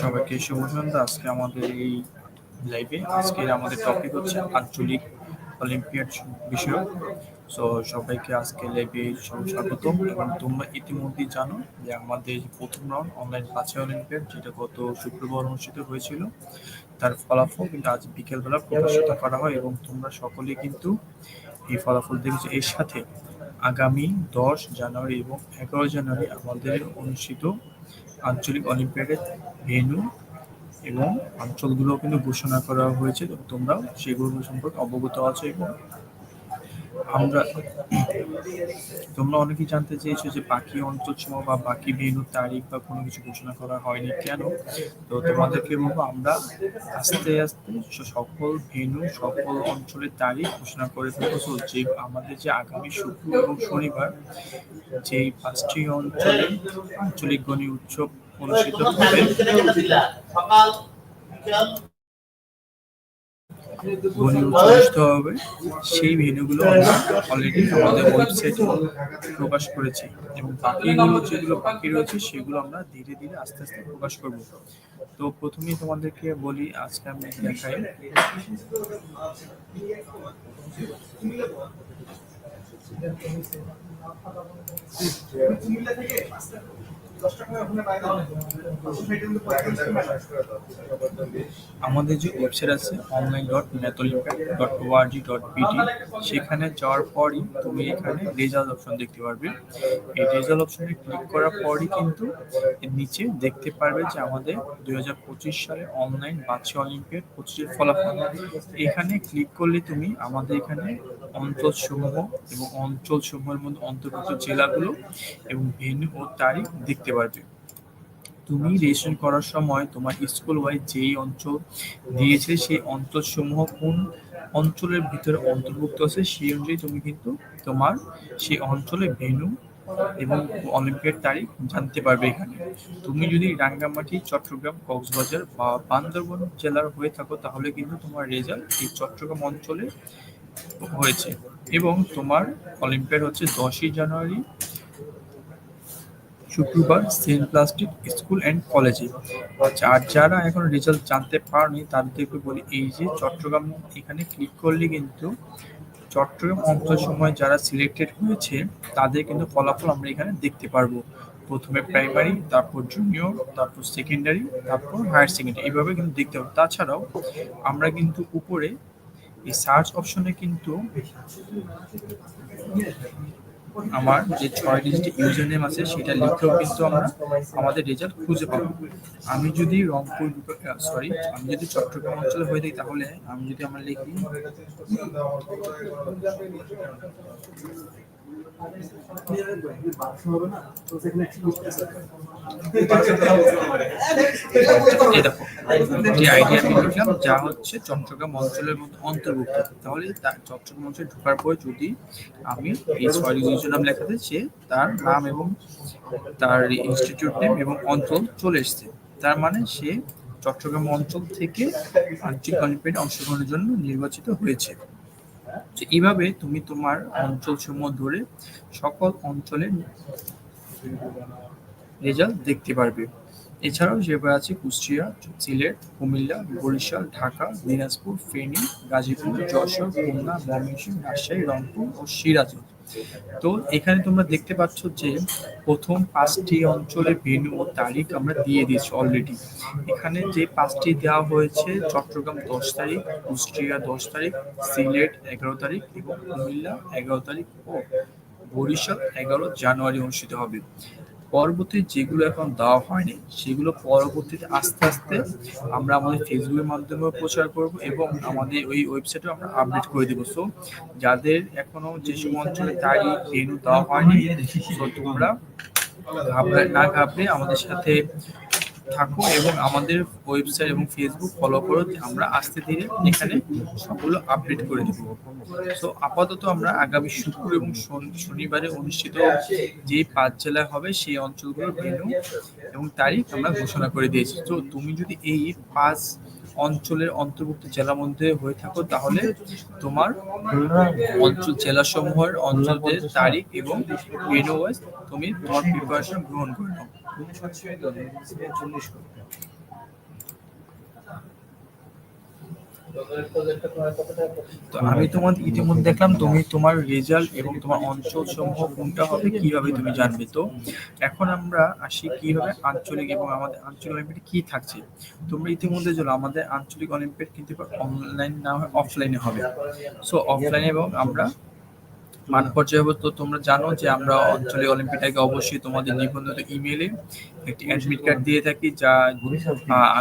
সবাইকে শুভ সন্ধ্যা। আজকে আমাদের এই লাইভে আজকের আমাদের টপিক হচ্ছে আঞ্চলিক অলিম্পিয়াড বিষয় সো সবাইকে আজকে লাইভে স্বাগত এবং তোমরা ইতিমধ্যেই জানো যে আমাদের প্রথম রাউন্ড অনলাইন পাঁচে অলিম্পিয়াড, যেটা গত শুক্রবার অনুষ্ঠিত হয়েছিল। তার ফলাফল কিন্তু আজ বিকেলবেলা প্রকাশিত করা হয় এবং তোমরা সকলে কিন্তু এই ফলাফল দেখেছ। এর সাথে আগামী দশ জানুয়ারি এবং এগারো জানুয়ারি আমাদের অনুষ্ঠিত আঞ্চলিক অলিম্পিয়াডের ভেন্যু এবং অঞ্চলগুলো কিন্তু ঘোষণা করা হয়েছে তোমরা তোমরাও সেগুলো সম্পর্কে অবগত আছো এবং আমরা তোমরা অনেকেই জানতে চেয়েছো যে বাকি অঞ্চল বা বাকি ভেন্যুর তারিখ বা কোনো কিছু ঘোষণা করা হয়নি কেন? তো তোমাদেরকে বলব, আমরা আস্তে আস্তে সকল ভেন্যু সকল অঞ্চলের তারিখ ঘোষণা করে ফেলব। যে আমাদের যে আগামী শুক্র এবং শনিবার যে পাঁচটি অঞ্চলে আঞ্চলিক গণী উৎসব অনুষ্ঠিত হবে গণি অনুষ্ঠিত হবে। সেই ভেন্যুগুলো আমরা অলরেডি আমাদের ওয়েবসাইটে প্রকাশ করেছি এবং বাকিগুলো যেগুলো বাকি রয়েছে, সেগুলো আমরা ধীরে ধীরে আস্তে আস্তে প্রকাশ করব। তো প্রথমেই তোমাদেরকে বলি, আজকে আমি দেখাই। আমাদের যে ওয়েবসাইট আছে online dot matholympiad dot ORG dot BD সেখানে যাওয়ার পরই তুমি এখানে রেজাল্ট অপশন দেখতে পারবে। এই রেজাল্ট অপশনে ক্লিক করার পরই কিন্তু নিচে দেখতে পারবে যে আমাদের দুই হাজার পঁচিশ সালে অনলাইন বাচ্চা অলিম্পিয়াড পঁচিশের ফলাফল। এখানে ক্লিক করলে তুমি আমাদের এখানে অঞ্চল সমূহ এবং অঞ্চল সমূহের মধ্যে অন্তর্ভুক্ত জেলাগুলো এবং ভেন্যু ও তারিখ দেখতে পারবে তুমি রেজিস্ট্রেশন করার সময় তোমার স্কুল ওয়াইজ যেই অঞ্চল দিয়েছে সেই অঞ্চল সমূহ কোন অঞ্চলের ভিতরে অন্তর্ভুক্ত আছে সেই অনুযায়ী তুমি কিন্তু তোমার সেই অঞ্চলের ভেন্যু এবং তারিখ জানতে পারবে এখানে। তুমি যদি রাঙ্গামাটি চট্টগ্রাম কক্সবাজার বা বান্দরবন জেলার হয়ে থাকো তাহলে কিন্তু তোমার রেজাল্ট এই চট্টগ্রাম অঞ্চলে হয়েছে। এবং তোমার অলিম্পিয়াড হচ্ছে দশই জানুয়ারি শুক্রবার সেন্ট প্লাস্টিক স্কুল অ্যান্ড কলেজে। আচ্ছা আর যারা এখন রেজাল্ট জানতে পারেনি, তাদেরকে বলি, এই যে চট্টগ্রাম এখানে ক্লিক করলে কিন্তু চট্টগ্রাম অঞ্চল সময় যারা সিলেক্টেড হয়েছে, তাদের কিন্তু ফলাফল আমরা এখানে দেখতে পারব। প্রথমে প্রাইমারি তারপর জুনিয়র তারপর সেকেন্ডারি তারপর হায়ার সেকেন্ডারি এইভাবে কিন্তু দেখতে পাবো তাছাড়াও আমরা কিন্তু উপরে এই সার্চ অপশনে কিন্তু আমার যে ছয় ডিজিট ইউজার নেম আছে, সেটা লিখেও কিন্তু আমরা আমাদের রেজাল্ট খুঁজে পাবো। আমি যদি রংপুর সরি আমি যদি চট্টগ্রাম অঞ্চলে হয়ে থাকি, তাহলে আমি যদি আমার লিখি যে হচ্ছে চট্টগ্রাম অঞ্চলের মধ্যে অন্তর্ভুক্ত। তাহলে চট্টগ্রাম অঞ্চলে ঢোকার পরে যদি আমি এই ছয় ডিভিশন নাম লেখাতে সে তার নাম এবং তার ইনস্টিটিউট নেম এবং অঞ্চল চলে এসছে। তার মানে সে চট্টগ্রাম অঞ্চল থেকে আঞ্চলিক অলিম্পিয়াডে অংশগ্রহণের জন্য নির্বাচিত হয়েছে। তো এইভাবে তুমি তোমার অঞ্চল সমূহ ধরে সকল অঞ্চলের রেজাল্ট দেখতে পারবে। এছাড়াও যেভাবে আছে কুষ্টিয়া, সিলেট, কুমিল্লা, বরিশাল, ঢাকা, দিনাজপুর, ফেনী, গাজীপুর, যশোর, খুলনা ময়মনসিংহ রাজশাহী, রংপুর ও সিরাজগঞ্জ। তো এখানে তোমরা দেখতে পাচ্ছ যে প্রথম পাঁচটি অঞ্চলের ভেন্যু ও তারিখ আমরা দিয়ে দিয়েছি অলরেডি এখানে যে পাঁচটি দেওয়া হয়েছে, চট্টগ্রাম দশ তারিখ, কুষ্টিয়া দশ তারিখ, সিলেট এগারো তারিখ এবং কুমিল্লা এগারো তারিখ ও বরিশাল এগারো জানুয়ারি অনুষ্ঠিত হবে। পরবর্তী যেগুলো এখন দেওয়া হয়নি, সেগুলো পরবর্তীতে আস্তে আস্তে আমরা আমাদের ফেসবুকের মাধ্যমেও প্রচার করব এবং আমাদের ওই ওয়েবসাইটেও আমরা আপডেট করে দেবো। সো যাদের এখনও যেসব অঞ্চলে তারিখ ভেনু দেওয়া হয়নি তোমরা ঘাবড়ে না ঘাবড়ে আমাদের সাথে থাকো এবং আমাদের ওয়েবসাইট এবং ফেসবুক ফলো করো আমরা আস্তে ধীরে এখানে সবগুলো আপডেট করে দেব। সো আপাতত আমরা আগামী শুক্র এবং শনিবারে অনুষ্ঠিত যে পাঁচ জেলায় হবে সেই অঞ্চলগুলোর ভেন্যু এবং তারিখ আমরা ঘোষণা করে দিয়েছি। তো তুমি যদি এই পাঁচ অঞ্চলের অন্তর্ভুক্ত জেলার মধ্যে হয়ে থাকো, তাহলে তোমার অঞ্চল জেলাসমূহের অঞ্চলের তারিখ এবং তুমি তোমার প্রিপারেশন গ্রহণ করে নাও চল্লিশ করতে হবে। তো আমি তোমার ইতিমধ্যে দেখলাম, তুমি তোমার রেজাল্ট এবং তোমার অঞ্চল সমূহ কোনটা হবে, কীভাবে তুমি জানবে? তো এখন আমরা আসি কীভাবে আঞ্চলিক এবং আমাদের আঞ্চলিক অলিম্পিয়াডে কি থাকছে। তোমরা ইতিমধ্যে জানো, আমাদের আঞ্চলিক অলিম্পিয়াড কিন্তু অনলাইন না হয় অফলাইনে হবে। সো অফলাইনে এবং আমরা মাঠ পর্যায়ে তো তোমরা জানো যে আমরা অঞ্চলে অলিম্পিকটাকে অবশ্যই তোমাদের নিবন্ধিত ইমেলে একটি অ্যাডমিট কার্ড দিয়ে থাকি, যা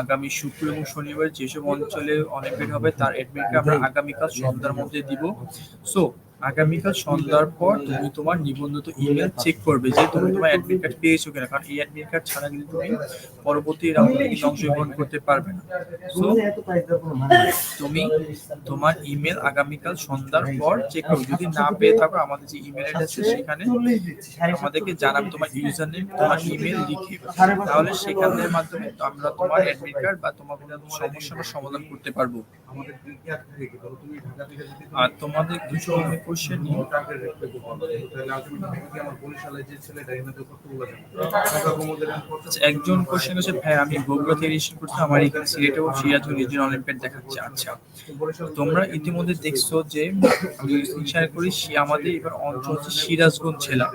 আগামী শুক্র এবং শনিবার যেসব অঞ্চলে অলিম্পিক হবে, তার অ্যাডমিট কার্ড আমরা আগামীকাল সন্ধ্যার মধ্যে দিব। সো আগামীকাল সন্ধ্যার পর তুমি তোমার নিবন্ধিত ইমেল চেক করবে যে তুমি তোমার অ্যাডমিট কার্ড পেয়েছ কিনা। কারণ এই অ্যাডমিট কার্ড ছাড়া কিন্তু তুমি পরবর্তী রাউন্ডে কিন্তু অংশগ্রহণ করতে পারবে না। সো। তুমি তোমার ইমেল আগামীকাল সন্ধ্যার পর চেক করবে। যদি না পেয়ে থাকো, আমাদের যে ইমেল অ্যাড্রেস আছে সেখানে আমাদেরকে জানাবে তোমার ইউজার নেম তোমার ইমেল লিখে। তাহলে সেখানের মাধ্যমে আমরা তোমার অ্যাডমিট কার্ড বা তোমার কোনো সমস্যার সমাধান করতে পারব। আর তোমাদের কিছু আমি কোশ্চেন আচ্ছা, একজন কোশ্চেন হচ্ছে ভাই আমি বগুড়া থেকে রেজিস্ট্রেশন করছি আমার এখানে সিলেটে ও সিরাজগঞ্জ রিজিয়ন অলিম্পিয়াড দেখাচ্ছে। আচ্ছা তোমরা ইতিমধ্যে দেখছ যে আমি শেয়ার করি আমাদের এবার অঞ্চল হচ্ছে সিরাজগঞ্জ জেলা।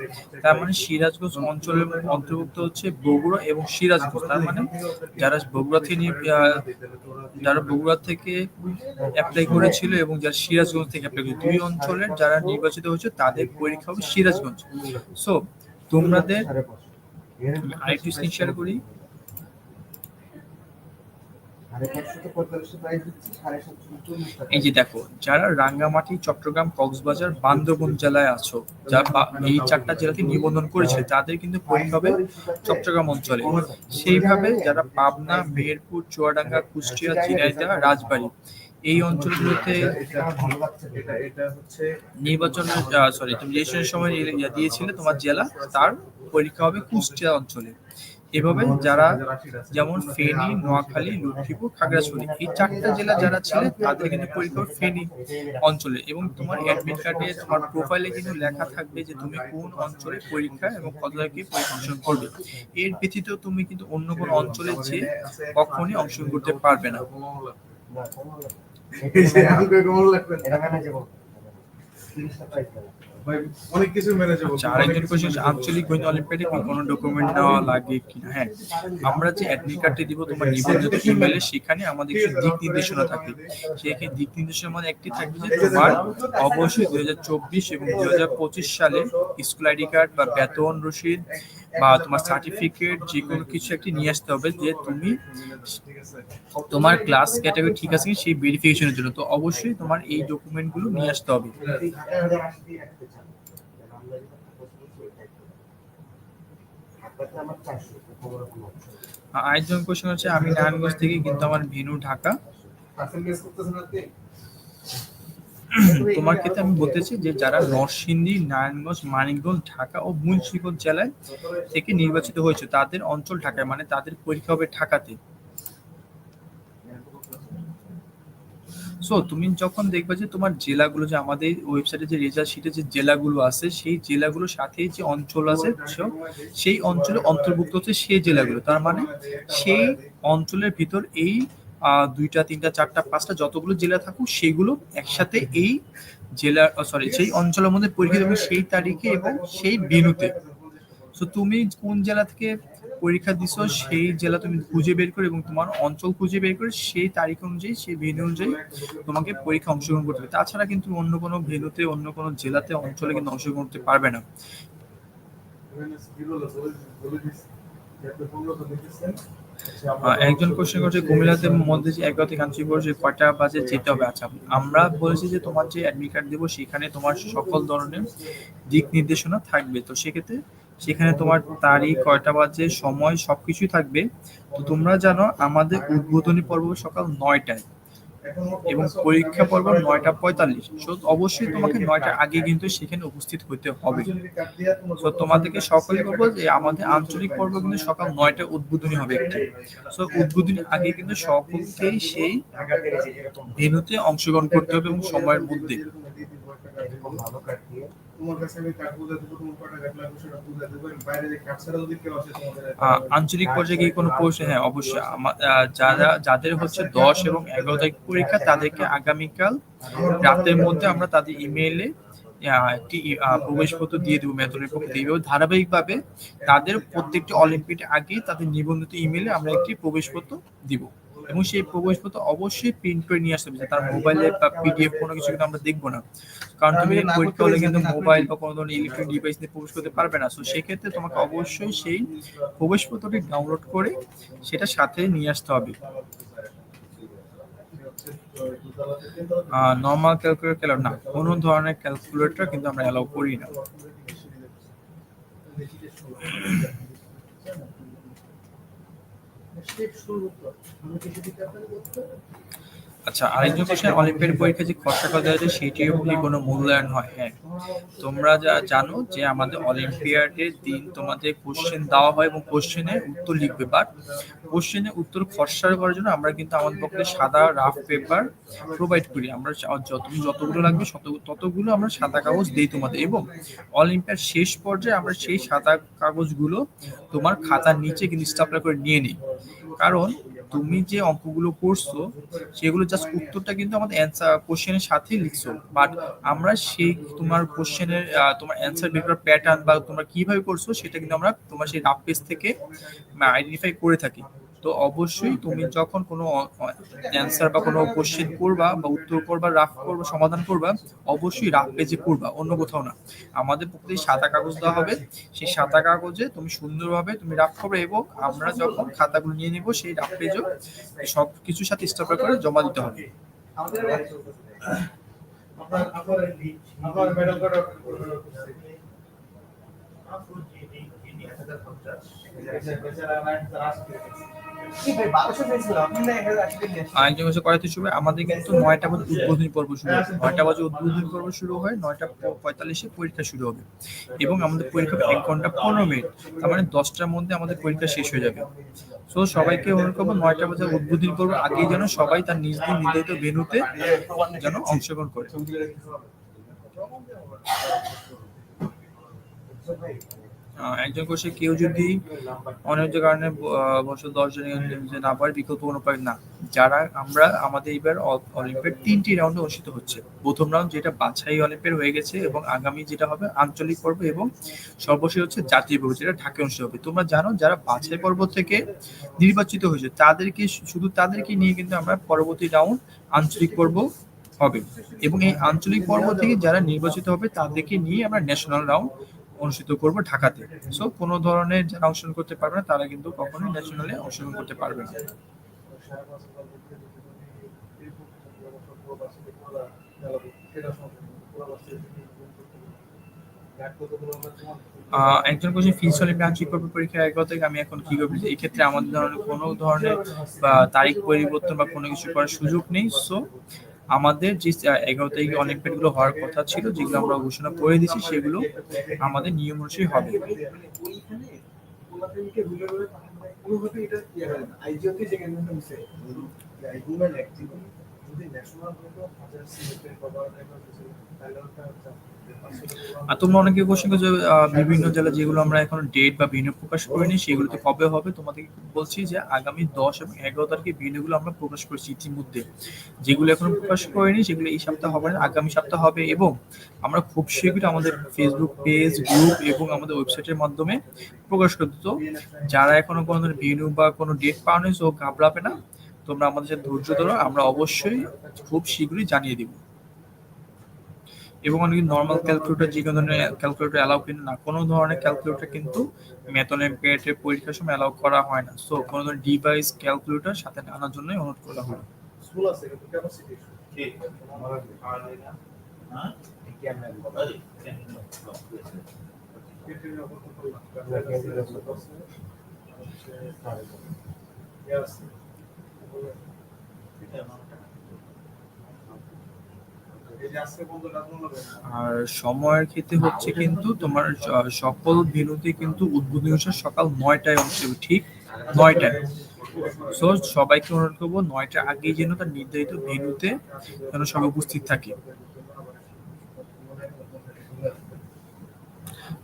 তার মানে সিরাজগঞ্জ অঞ্চলের অন্তর্ভুক্ত হচ্ছে বগুড়া এবং সিরাজগঞ্জ। তার মানে যারা বগুড়া থেকে যারা বগুড়া থেকে অ্যাপ্লাই করেছিল এবং যারা সিরাজগঞ্জ থেকে অ্যাপ্লাই করেছিল দুই অঞ্চলের যারা নির্বাচিত হয়েছে, তাদের পরীক্ষা হবে সিরাজগঞ্জ সো তোমাদের আরেকটু স্ক্রিন শেয়ার করি। এই যে দেখো, যারা রাঙ্গামাটি, চট্টগ্রাম, কক্সবাজার, বান্দরবন জেলায় আছো, যারা এই চারটা জেলাতে নিবন্ধন করেছে, তাদের কিন্তু পরীক্ষা হবে চট্টগ্রাম অঞ্চলে সেইভাবে যারা পাবনা, মেহেরপুর, চুয়াডাঙ্গা, কুষ্টিয়া, ঝিনাইদহ, রাজবাড়ী এই অঞ্চলগুলোতে নির্বাচনের সরি তুমি রেজিস্ট্রেশনের সময় দিয়েছিলে তোমার জেলা তার পরীক্ষা হবে কুষ্টিয়া অঞ্চলে। এভাবে যারা যেমন ফেনী নোয়াখালী লক্ষ্মীপুর খাগড়াছড়ি এই চারটা জেলা যারা ছিল তাদের কিন্তু পরীক্ষা হবে ফেনী অঞ্চলে। এবং তোমার অ্যাডমিট কার্ডে তোমার প্রোফাইলে কিন্তু লেখা থাকবে যে তুমি কোন অঞ্চলে পরীক্ষা এবং কত তারিখে অংশগ্রহণ করবে। এর ব্যতীত তুমি কিন্তু অন্য কোনো অঞ্চলে যে কখনই অংশগ্রহণ করতে পারবে না। না, কমা লাগবে। এই যে আমাকে কেমন লাগবে এটা manageable। তিরিশটা price দেবো। ভাই অনেক কিছু ম্যানেজেবল আচ্ছা আরেকজন কোশ্চেন আঞ্চলিক গণিত অলিম্পিয়াডে কি কোনো ডকুমেন্ট নেওয়া লাগে কিনা? হ্যাঁ আমরা যে অ্যাডমিট কার্ডটি দিব তোমার নিবন্ধিত ইমেলে সেখানে আমাদের কিছু দিক নির্দেশনা থাকবে সেই দিক নির্দেশনার মধ্যে একটি থাকবে যে তোমার অবশ্যই দুই হাজার চব্বিশ এবং দুই হাজার পঁচিশ সালে স্কুল আইডি কার্ড বা বেতন রসিদ বা তোমার সার্টিফিকেট যে কোনো কিছু একটি নিয়ে আসতে হবে যে তুমি তোমার ক্লাস ক্যাটাগরি ঠিক আছে সেই ভেরিফিকেশনের জন্য তো অবশ্যই তোমার এই ডকুমেন্টগুলো নিয়ে আসতে হবে যদি ঢাকায় হলে আসতেই রাখতে চান। তাহলে আমরা যেটা propose করছি ওইটাই করব। ঢাকাতে আমার 400, তো খবর কোনো option নেই। আর আরেকজন কোশ্চেন হচ্ছে আমি নারায়ণগঞ্জ থেকে কিন্তু আমার ভেনু ঢাকা তোমার ক্ষেত্রে আমি বলতেছি যে যারা নরসিংদী নারায়ণগঞ্জ মানিকগঞ্জ ঢাকা ও মুন্সিগঞ্জ জেলায় থেকে নির্বাচিত হয়েছে তাদের অঞ্চল ঢাকায় মানে তাদের পরীক্ষা হবে ঢাকাতে। সো তুমি যখন দেখবে যে তোমার জেলাগুলো যে আমাদের ওয়েবসাইটে যে রেজাল্ট শিটে যে জেলাগুলো আছে সেই জেলাগুলোর সাথে যে অঞ্চল আছে সেই অঞ্চলে অন্তর্ভুক্ত হচ্ছে সেই জেলাগুলো। তার মানে সেই অঞ্চলের ভিতর এই দুইটা, তিনটা, চারটা, পাঁচটা যতগুলো জেলা থাকুক, সেগুলো একসাথে এই জেলা সরি সেই অঞ্চলের মধ্যে পরীক্ষা দেবে সেই তারিখে এবং সেই বিনুতে। তো তুমি কোন জেলা থেকে পরীক্ষা দিছো, সেই জেলা তুমি খুঁজে বের করে এবং তোমার অঞ্চল খুঁজে বের করে সেই তারিখ অনুযায়ী, সেই ভেন্যু অনুযায়ী তোমাকে পরীক্ষা অংশগ্রহণ করতে হবে। তাছাড়া কিন্তু অন্য কোনো ভেন্যুতে অন্য কোনো জেলাতে, অঞ্চলে কিন্তু অংশগ্রহণ করতে পারবে না। একজন কোশ্চেন করছে, কুমিল্লাতে মধ্যে যে এগারো আঞ্চলিক যে কয়টা বাজে যেতে হবে? আচ্ছা আমরা বলেছি যে তোমার যে অ্যাডমিট কার্ড দেবো, সেখানে তোমার সকল ধরনের দিক নির্দেশনা থাকবে। তো সেক্ষেত্রে সেখানে তোমার তারিখ, কয়টা বাজে, সময় সবকিছুই থাকবে। তো তোমরা জানো, আমাদের উদ্বোধনী পর্ব সকাল নয়টায়। এবং পরীক্ষা পর্ব নয়টা পঁয়তাল্লিশ। সো অবশ্যই তোমাকে নয়টা আগে কিন্তু সেখানে উপস্থিত হতে হবে। তো তোমাদেরকে সকলে বলব যে আমাদের আঞ্চলিক পর্ব কিন্তু সকাল নয়টা উদ্বোধনী হবে একটি। তো উদ্বোধনী আগে কিন্তু সকলকেই সেই ভেনুতে অংশগ্রহণ করতে হবে এবং সময়ের মধ্যে। দেবো দেবো। আঞ্চলিক পর্যায়ে কি কোনো প্রশ্ন হ্যাঁ অবশ্যই। যারা যাদের হচ্ছে দশ এবং এগারো তারিখ পরীক্ষা, তাদেরকে আগামীকাল রাতের মধ্যে আমরা তাদের ইমেইলে একটি প্রবেশপত্র দিয়ে দেবো মেতনের পক্ষ এইভাবে ধারাবাহিকভাবে তাদের প্রত্যেকটি অলিম্পিয়াড আগে তাদের নিবন্ধিত ইমেইলে আমরা একটি প্রবেশপত্র দিব। এবং সেই প্রবেশপত্র অবশ্যই প্রিন্ট করে নিয়ে আসতে হবে তার মোবাইলে বা পিডিএফ কোনো কিছু কিন্তু আমরা দেখব না। কারণ তুমি পরীক্ষা হলে কিন্তু মোবাইল বা কোনো ধরনের ইলেকট্রনিক ডিভাইস দিয়ে প্রবেশ করতে পারবে না। তো সেক্ষেত্রে তোমাকে অবশ্যই সেই প্রবেশপত্রটি ডাউনলোড করে সেটা সাথে নিয়ে আসতে হবে। নর্মাল ক্যালকুলেটর না কোনো ধরনের ক্যালকুলেটর কিন্তু আমরা অ্যালাউ করি না। আচ্ছা আরেকজন কোশ্চেন অলিম্পিয়াড পরীক্ষা যে খরচা দেওয়া যায় সেটির উপরে কোনো মূল্যায়ন হয়? হ্যাঁ তোমরা যা জানো যে আমাদের অলিম্পিয়াডের দিন তোমাদের কোশ্চেন দেওয়া হয় এবং কোশ্চেনের উত্তর লিখবে। বাট কোশ্চেনের উত্তর খরচা করার জন্য আমরা কিন্তু আমাদের পক্ষে সাদা রাফ পেপার প্রোভাইড করি। আমরা যত যতগুলো লাগবে তত- ততগুলো আমরা সাদা কাগজ দিই তোমাদের এবং অলিম্পিয়াড শেষ পর্যায়ে আমরা সেই সাদা কাগজগুলো তোমার খাতার নিচে কিন্তু স্টাপলার করে নিয়ে নিই। কারণ তুমি যে অঙ্কগুলো করছ, সেগুলো জাস্ট উত্তরটা কিন্তু আমাদের অ্যান্সার কোশ্চেনের সাথে লিখছো। বাট আমরা সেই তোমার কোশ্চেনের তোমার অ্যান্সার বের করার প্যাটার্ন বা তোমরা কীভাবে করছ, সেটা কিন্তু আমরা তোমার সেই রাফ পেজ থেকে আইডেন্টিফাই করে থাকি। তো অবশ্যই তুমি যখন কোনো অ্যান্সার বা কোনো কোশ্চেন করবা বা উত্তর করবা, রাফ করবা, সমাধান করবা, অবশ্যই রাফ পেজে করবা, অন্য কোথাও না। আমাদের পক্ষ সাদা কাগজ দেওয়া হবে। সেই সাদা কাগজে তুমি সুন্দরভাবে তুমি রাফ করবে এবং আমরা যখন খাতাগুলো নিয়ে নিব, সেই রাফ পেজও সব কিছুর সাথে স্টাপলার করে জমা দিতে হবে। আপনার হচ্ছে করাতে শুরু আমাদের কিন্তু নয়টা বাজে উদ্বোধনী পর্ব শুরু নয়টা বাজে শুরু হয়, নয়টা পঁয়তাল্লিশে পরীক্ষা শুরু হবে। এবং আমাদের পরীক্ষা এক ঘণ্টা পনেরো মিনিট। তার মানে দশটার মধ্যে আমাদের পরীক্ষা শেষ হয়ে যাবে। সো সবাইকে অনুরোধ নয়টা বাজে উদ্বোধনী পর্ব আগেই যেন সবাই তার নিজ দিন নির্ধারিত ভেনুতে যেন অংশগ্রহণ করে। একজন কোষে কেউ যদি অনিবার্য কারণে বছর দশ জন না পারে, বিকল্প কোনো উপায় না। যারা আমরা, আমাদের এবার অলিম্পিয়াড তিনটি রাউন্ডে অনুষ্ঠিত হচ্ছে। প্রথম রাউন্ড যেটা বাছাই অলিম্পিয়াড হয়ে গেছে এবং আগামী যেটা হবে আঞ্চলিক পর্ব এবং সর্বশেষ হচ্ছে জাতীয় পর্ব যেটা ঢাকায় অনুষ্ঠিত হবে। তোমরা জানো, যারা বাছাই পর্ব থেকে নির্বাচিত হয়েছে, তাদেরকে শুধু তাদেরকে নিয়ে কিন্তু আমরা পরবর্তী রাউন্ড আঞ্চলিক পর্ব হবে। এবং এই আঞ্চলিক পর্ব থেকে যারা নির্বাচিত হবে, তাদেরকে নিয়ে আমরা ন্যাশনাল রাউন্ড অনুষ্ঠিত করব ঢাকাতে। সো কোনো ধরনের যারা অংশগ্রহণ করতে পারবে না, তারা কিন্তু কখনোই ন্যাশনালে অংশগ্রহণ করতে পারবে না। একজন কোশ্চেন ফিজিক্যাল পরীক্ষা এগারো থেকে আমি এখন কি করব? এই আমাদের ধরনের কোনো ধরনের বা তারিখ পরিবর্তন বা কোনো কিছু করার সুযোগ নেই। সো আমাদের যে এগারো তারিখে অলিম্পিয়াডগুলো হওয়ার কথা ছিল যেগুলো আমরা ঘোষণা করে দিয়েছি সেগুলো আমাদের নিয়ম অনুযায়ী হবে। আর তোমরা অনেকে কোশ্চেন করছ আহ, বিভিন্ন জেলা যেগুলো আমরা এখন ডেট বা ভিন্ন প্রকাশ করিনি সেগুলোতে কবে হবে তোমাদেরকে বলছি যে আগামী দশ এবং এগারো তারিখে ভিন্নগুলো আমরা প্রকাশ করেছি ইতিমধ্যে। যেগুলো এখন প্রকাশ করিনি, সেগুলো এই সপ্তাহ হবে না, আগামী সপ্তাহ হবে এবং আমরা খুব শীঘ্রই আমাদের ফেসবুক পেজ গ্রুপ এবং আমাদের ওয়েবসাইটের মাধ্যমে প্রকাশ করতে তো যারা এখনও কোনো ধরনের ভিনু বা কোনো ডেট পাওনি সো ঘাবড়াবে না, তোমরা আমাদের সাথে ধৈর্য ধরো, আমরা অবশ্যই খুব শীঘ্রই জানিয়ে দিব। এবং অনেক নর্মাল ক্যালকুলেটর যে কোনো ধরনের ক্যালকুলেটর অ্যালাউ কিন্তু না। কোনো ধরনের ক্যালকুলেটর কিন্তু ম্যাথন এমপিএটের পরীক্ষার সময় অ্যালাউ করা হয় না। সো কোনো ধরনের ডিভাইস ক্যালকুলেটর সাথে আনার জন্যই অনুরোধ করা হয় স্কুল আছে কিন্তু ক্যাপাসিটি এই যে আজকে বন্ধ রাখুন আর সময়ের ক্ষেত্রে হচ্ছে কিন্তু তোমার সকল ভেনুতে কিন্তু উদ্বোধনী অনুষ্ঠান সকাল নয়টায় অনুষ্ঠিত ঠিক নয়টায়। সো সবাইকে অনুরোধ করব নয়টার আগেই যেন তার নির্ধারিত ভেনুতে যেন সবাই উপস্থিত থাকে।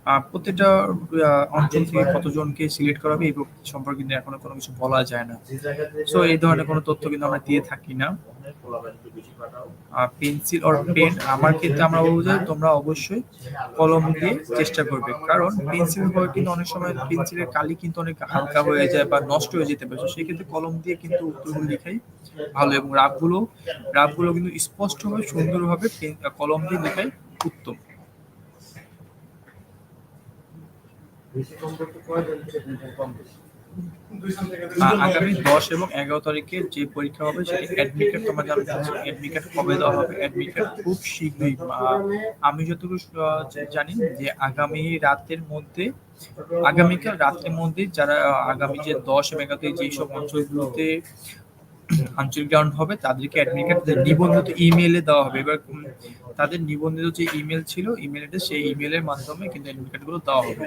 আহ, অঞ্চল থেকে কতজনকে সিলেক্ট করা হবে এই সম্পর্কে কিন্তু এখনও কোনো কিছু বলা যায় না। সো এই ধরনের কোনো তথ্য কিন্তু আমরা দিয়ে থাকি না। পেন্সিল অর পেন আমার ক্ষেত্রে আমরা বলব যে তোমরা অবশ্যই কলম দিয়ে চেষ্টা করবে। কারণ পেন্সিল হয় কিন্তু অনেক সময় পেন্সিলের কালি কিন্তু অনেক হালকা হয়ে যায় বা নষ্ট হয়ে যেতে পারে। সেই ক্ষেত্রে কলম দিয়ে কিন্তু উত্তরগুলো লেখাই ভালো এবং রাফগুলো রাফগুলো কিন্তু স্পষ্টভাবে সুন্দরভাবে পেন- কলম দিয়ে লেখাই উত্তম বেশি কম করতে কয়জন কম বেশি আ- আগামী দশ এবং এগারো তারিখে যে পরীক্ষা হবে সেটি অ্যাডমিট কার্ড তোমরা জানতে চাচ্ছ অ্যাডমিট কার্ড কবে দেওয়া হবে? অ্যাডমিট কার্ড খুব শীঘ্রই। আমি যতটুকু জানি যে আগামী রাতের মধ্যে আগামীকাল রাতের মধ্যে যারা আগামী যে দশ এবং এগারো তারিখ যেসব অঞ্চলগুলোতে আঞ্চলিক গ্রাউন্ড হবে, তাদেরকে অ্যাডমিট কার্ড নিবন্ধিত ইমেইলে দেওয়া হবে। এবার তাদের নিবন্ধিত যে ইমেল ছিল ইমেল সেই ইমেলের মাধ্যমে কিন্তু অ্যাডমিট কার্ডগুলো দেওয়া হবে।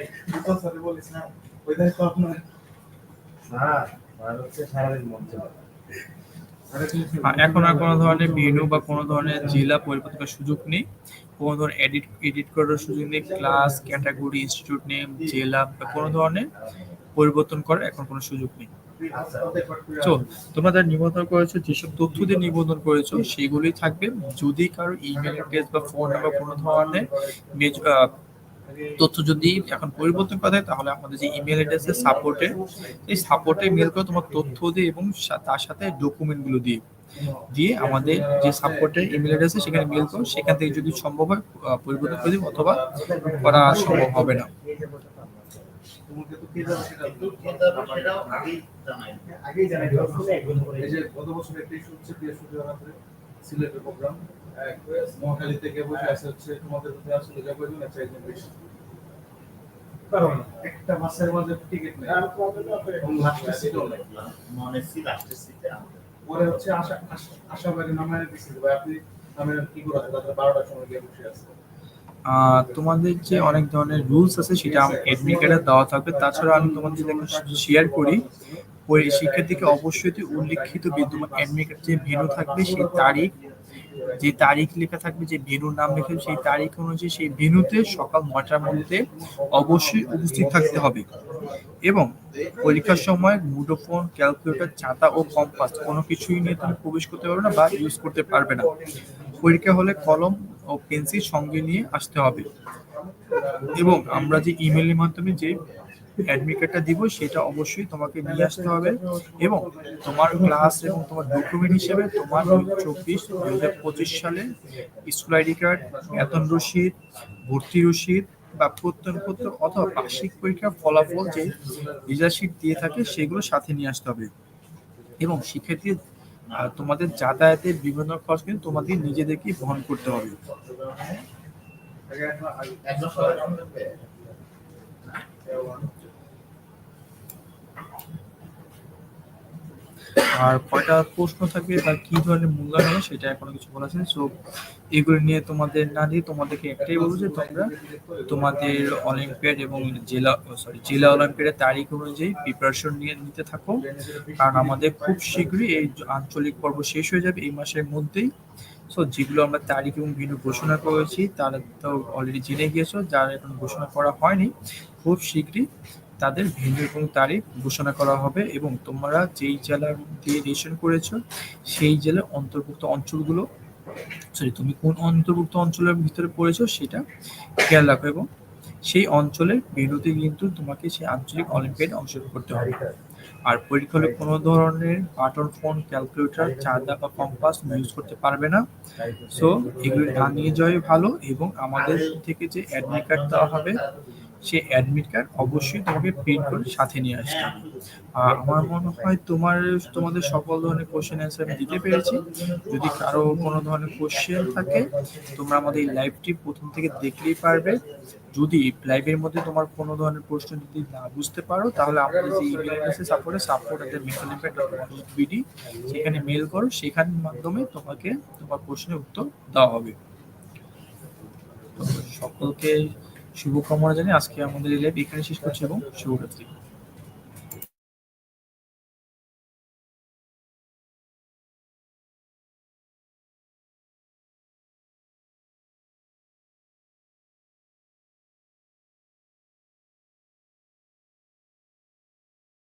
এখন আর কোনো ধরনের মেনু বা কোনো ধরনের জেলা পরিবর্তন করার সুযোগ নেই। কোনো ধরনের এডিট এডিট করার সুযোগ নেই। ক্লাস ক্যাটাগরি ইনস্টিটিউট নেম জেলা বা কোনো ধরনের পরিবর্তন করার এখন কোনো সুযোগ নেই। তো তোমরা যারা নিবন্ধন করেছ, যেসব তথ্য দিয়ে নিবন্ধন করেছ, সেগুলোই থাকবে। যদি কারও ইমেল অ্যাড্রেস বা ফোন নাম্বার কোনো ধরনের তথ্য যদি এখন পরিবর্তন করা তাহলে আমাদের যে ইমেল অ্যাড্রেসে সাপোর্টে এই সাপোর্টে মেল করে তোমার তথ্য দিয়ে এবং তার সাথে ডকুমেন্টগুলো দিয়ে দিয়ে আমাদের যে সাপোর্টের ইমেল অ্যাড্রেসে সেখানে মেল করো। সেখান থেকে যদি সম্ভব হয় পরিবর্তন করে দিব অথবা করা সম্ভব হবে না। এই যে গত বছর একটা ইস্যু হচ্ছে সিলেটের প্রোগ্রাম মহাখালী থেকে বসে আছে হচ্ছে তোমাদের মধ্যে আসলে যা কয়জন আছে একজন বেশি? কারণ একটা বাসের মাঝে টিকিট নেই। সিটও নেই। মনে সি সিটে পরে হচ্ছে আশা আশা- আশাবাদী নামায় ভাই আপনি নামে কি করে তাদের বারোটার সময় গিয়ে বসে আছে। তোমাদের যে অনেক ধরনের রুলস আছে, সেটা কার্ডে দেওয়া থাকবে। তাছাড়া আমি তোমাদের সাথে শেয়ার করি। ওই শিক্ষার্থীকে অবশ্যই উল্লেখিত বিদ্যমান কার্ড যে ভেনু থাকবে, সেই তারিখ, যে তারিখ লেখা থাকবে, যে ভেনুর নাম লেখা সেই তারিখ অনুযায়ী সেই ভেনুতে সকাল নয়টার মধ্যে অবশ্যই উপস্থিত থাকতে হবে। এবং পরীক্ষার সময় মুঠোফোন ক্যালকুলেটর ছাতা ও কম্পাস কোনো কিছুই নিয়ে তুমি প্রবেশ করতে পারবে না বা ইউজ করতে পারবে না। পরীক্ষা হলে কলম ও পেন্সিল সঙ্গে নিয়ে আসতে হবে। এবং আমরা যে ইমেলের মাধ্যমে যে অ্যাডমিট কার্ডটা দিব সেটা অবশ্যই তোমাকে নিয়ে আসতে হবে। এবং তোমার ক্লাস এবং তোমার ডকুমেন্ট হিসেবে তোমার চব্বিশ দুই হাজার পঁচিশ সালে স্কুল আইডি কার্ড বেতন রসিদ ভর্তি রসিদ বা প্রত্যয়নপত্র অথবা বার্ষিক পরীক্ষার ফলাফল যে রেজাল্ট শিট দিয়ে থাকে সেগুলো সাথে নিয়ে আসতে হবে। এবং শিক্ষার্থী আহ, তোমাদের যাতায়াতের বিভিন্ন খরচ কিন্তু তোমাদের নিজেদেরকেই বহন করতে হবে। আর কয়টা প্রশ্ন থাকবে বা কি ধরনের মূল্যায়ন হবে সেটা এখনও কিছু বলা আছে। সো এগুলো নিয়ে তোমাদের না দিয়ে তোমাদেরকে একটাই বলব যে তোমরা তোমাদের অলিম্পিয়াড এবং জেলা সরি জেলা অলিম্পিয়াডের তারিখ অনুযায়ী প্রিপারেশন নিয়ে নিতে থাকো। কারণ আমাদের খুব শীঘ্রই এই আঞ্চলিক পর্ব শেষ হয়ে যাবে এই মাসের মধ্যেই। সো যেগুলো আমরা তারিখ এবং ভিন্ন ঘোষণা করেছি, তারা তো অলরেডি জেনে গিয়েছো, যারা এখন ঘোষণা করা হয়নি, খুব শীঘ্রই তাদের ভেন্যু এবং তারিখ ঘোষণা করা হবে এবং তোমরা যেই জেলার দিয়ে রেশন করেছ, সেই জেলার অন্তর্ভুক্ত অঞ্চলগুলো সরি তুমি কোন অন্তর্ভুক্ত অঞ্চলের ভিতরে পড়েছো সেটা খেয়াল রাখো এবং সেই অঞ্চলের ভেন্যুতে কিন্তু তোমাকে সেই আঞ্চলিক অলিম্পিয়াডে অংশগ্রহণ করতে হবে। আর পরীক্ষা হলে কোনো ধরনের বাটন, ফোন, ক্যালকুলেটর, চাঁদা বা কম্পাস ইউজ করতে পারবে না। সো এগুলো না নিয়ে যাওয়াই ভালো এবং আমাদের থেকে যে অ্যাডমিট কার্ড দেওয়া হবে সেই অ্যাডমিট কার্ড অবশ্যই তোমাকে প্রিন্ট করে সাথে নিয়ে আসতে হবে। আর আমার মনে হয় তোমার, তোমাদের সকল ধরনের কোশ্চেন অ্যান্সার আমি দিতে পেরেছি। যদি কারও কোনো ধরনের কোশ্চেন থাকে, তোমরা আমাদের এই লাইভটি প্রথম থেকে দেখলেই পারবে। যদি লাইভের মধ্যে তোমার কোনো ধরনের প্রশ্ন যদি না বুঝতে পারো, তাহলে আমাদের যে ইমেল অ্যাড্রেসে সাপোর্টে সাপোর্ট মেন্টাল ইম্প্যাক্ট বিডি সেখানে মেল করো, সেখানের মাধ্যমে তোমাকে তোমার প্রশ্নের উত্তর দেওয়া হবে। সকলকে শুভকামনা জানিয়ে আজকে আমাদের এই লাইভ এখানে শেষ করছি এবং শুভরাত্রি।